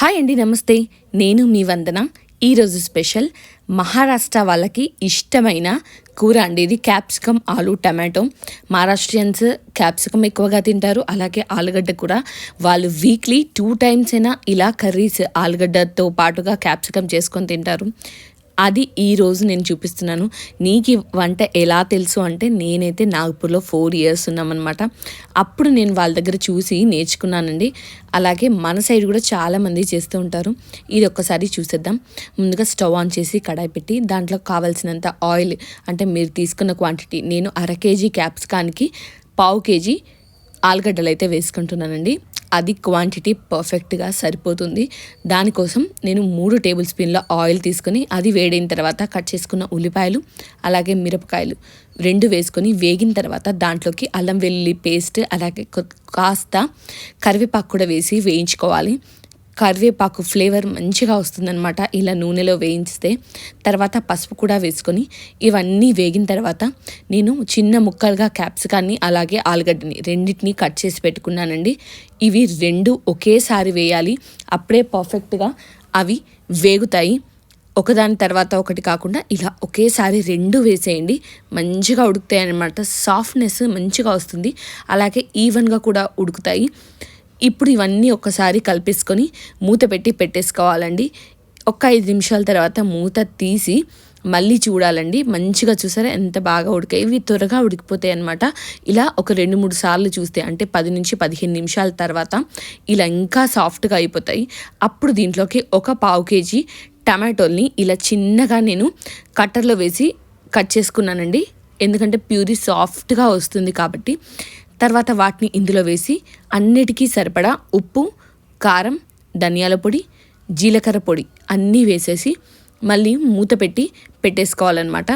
Hi అండి నమస్తే. నేను మీ వందన. ఈరోజు స్పెషల్ మహారాష్ట్ర వాళ్ళకి ఇష్టమైన కూర అండి. ఇది క్యాప్సికమ్ ఆలు టమాటో. మహారాష్ట్రియన్స్ క్యాప్సికమ్ ఎక్కువగా తింటారు. అలాగే ఆలుగడ్డ కూడా. వాళ్ళు వీక్లీ టూ టైమ్స్ అయినా ఇలా కర్రీస్ ఆలుగడ్డతో పాటుగా క్యాప్సికమ్ చేసుకొని తింటారు. అది ఈరోజు నేను చూపిస్తున్నాను. నీకు వంట ఎలా తెలుసు అంటే నేనైతే నాగపూర్లో ఫోర్ ఇయర్స్ ఉన్నామన్నమాట. అప్పుడు నేను వాళ్ళ దగ్గర చూసి నేర్చుకున్నానండి. అలాగే మన సైడ్ కూడా చాలామంది చేస్తూ ఉంటారు. ఇది ఒక్కసారి చూసేద్దాం. ముందుగా స్టవ్ ఆన్ చేసి కడాయి పెట్టి దాంట్లో కావాల్సినంత ఆయిల్ అంటే మీరు తీసుకున్న క్వాంటిటీ నేను అర కేజీ క్యాప్సికాన్కి పావు కేజీ ఆలుగడ్డలు అయితే వేసుకుంటున్నానండి. అది క్వాంటిటీ పర్ఫెక్ట్గా సరిపోతుంది. దానికోసం నేను మూడు టేబుల్ స్పూన్ల ఆయిల్ తీసుకొని అది వేడైన తర్వాత కట్ చేసుకున్న ఉల్లిపాయలు అలాగే మిరపకాయలు రెండు వేసుకొని వేగిన తర్వాత దాంట్లోకి అల్లం వెల్లుల్లి పేస్ట్ అలాగే కాస్త కరివేపాకు కూడా వేసి వేయించుకోవాలి. కరివేపాకు ఫ్లేవర్ మంచిగా వస్తుందన్నమాట. ఇలా నూనెలో వేయించితే తర్వాత పసుపు కూడా వేసుకొని ఇవన్నీ వేగిన తర్వాత నేను చిన్న ముక్కలుగా క్యాప్సికాన్ని అలాగే ఆలుగడ్డని రెండింటిని కట్ చేసి పెట్టుకున్నానండి. ఇవి రెండు ఒకేసారి వేయాలి. అప్పుడే పర్ఫెక్ట్గా అవి వేగుతాయి. ఒకదాని తర్వాత ఒకటి కాకుండా ఇలా ఒకేసారి రెండు వేసేయండి. మంచిగా ఉడుకుతాయి అనమాట సాఫ్ట్నెస్ మంచిగా వస్తుంది. అలాగే ఈవెన్గా కూడా ఉడుకుతాయి. ఇప్పుడు ఇవన్నీ ఒక్కసారి కలిపేసుకొని మూత పెట్టి పెట్టేసుకోవాలండి. ఒక ఐదు నిమిషాల తర్వాత మూత తీసి మళ్ళీ చూడాలండి. మంచిగా చూసారా? ఎంత బాగా ఉడికాయి. ఇవి త్వరగా ఉడికిపోతాయి అనమాట ఇలా ఒక రెండు మూడు సార్లు చూస్తే అంటే పది నుంచి పదిహేను నిమిషాల తర్వాత ఇలా ఇంకా సాఫ్ట్గా అయిపోతాయి. అప్పుడు దీంట్లోకి ఒక పావు కేజీ టమాటోల్ని ఇలా చిన్నగా నేను కట్టర్లో వేసి కట్ చేసుకున్నానండి. ఎందుకంటే ప్యూరీ సాఫ్ట్గా వస్తుంది కాబట్టి తర్వాత వాటిని ఇందులో వేసి అన్నిటికీ సరిపడా ఉప్పు కారం ధనియాల పొడి జీలకర్ర పొడి అన్నీ వేసేసి మళ్ళీ మూత పెట్టి పెట్టేసుకోవాలన్నమాట.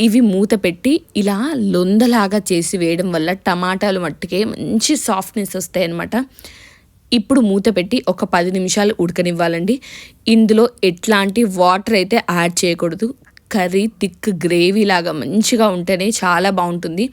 ఇవి మూత పెట్టి ఇలా లొందలాగా చేసి వేయడం వల్ల టమాటాలు మట్టుకే మంచి సాఫ్ట్నెస్ వస్తాయి అన్నమాట ఇప్పుడు మూత పెట్టి ఒక పది నిమిషాలు ఉడకనివ్వాలండి. ఇందులో ఎట్లాంటి వాటర్ అయితే యాడ్ చేయకూడదు. కర్రీ థిక్ గ్రేవీ లాగా మంచిగా ఉంటేనే చాలా బాగుంటుంది.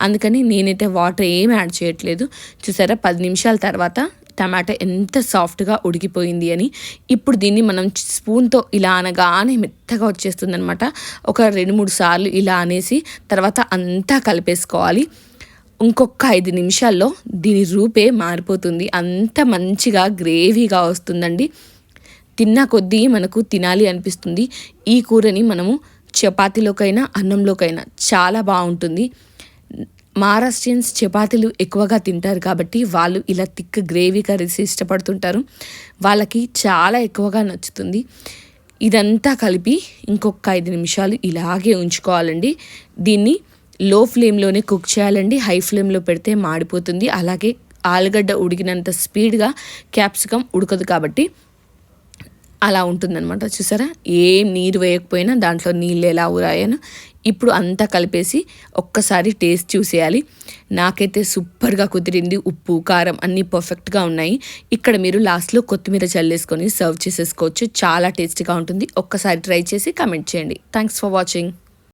అందుకని నేనైతే వాటర్ ఏం యాడ్ చేయట్లేదు. చూసారా పది నిమిషాల తర్వాత టమాటా ఎంత సాఫ్ట్గా ఉడికిపోయింది అని. ఇప్పుడు దీన్ని మనం స్పూన్తో ఇలా అనగానే మెత్తగా వచ్చేస్తుంది అనమాట ఒక రెండు మూడు సార్లు ఇలా అనేసి తర్వాత అంతా కలిపేసుకోవాలి. ఇంకొక ఐదు నిమిషాల్లో దీని రూపే మారిపోతుంది. అంత మంచిగా గ్రేవీగా వస్తుందండి. తిన్న కొద్దీ మనకు తినాలి అనిపిస్తుంది. ఈ కూరని మనము చపాతీలోకైనా అన్నంలోకైనా చాలా బాగుంటుంది. మహారాష్ట్రియన్స్ చపాతీలు ఎక్కువగా తింటారు కాబట్టి వాళ్ళు ఇలా థిక్ గ్రేవీ కర్రీస్ ఇష్టపడుతుంటారు. వాళ్ళకి చాలా ఎక్కువగా నచ్చుతుంది. ఇదంతా కలిపి ఇంకొక ఐదు నిమిషాలు ఇలాగే ఉంచుకోవాలండి. దీన్ని లో ఫ్లేమ్లోనే కుక్ చేయాలండి. హై ఫ్లేమ్లో పెడితే మాడిపోతుంది. అలాగే ఆలుగడ్డ ఉడికినంత స్పీడ్గా క్యాప్సికమ్ ఉడకదు కాబట్టి అలా ఉంటుందన్నమాట. చూసారా? ఏం నీరు వేయకపోయినా దాంట్లో నీళ్ళు ఎలా ఊరాయను ఇప్పుడు అంతా కలిపేసి ఒక్కసారి టేస్ట్ చూసేయాలి. నాకైతే సూపర్గా కుదిరింది ఉప్పు కారం అన్నీ పర్ఫెక్ట్గా ఉన్నాయి. ఇక్కడ మీరు లాస్ట్లో కొత్తిమీర చల్లేసుకొని సర్వ్ చేసేసుకోవచ్చు. చాలా టేస్టీగా ఉంటుంది. ఒక్కసారి ట్రై చేసి కమెంట్ చేయండి. Thanks for watching.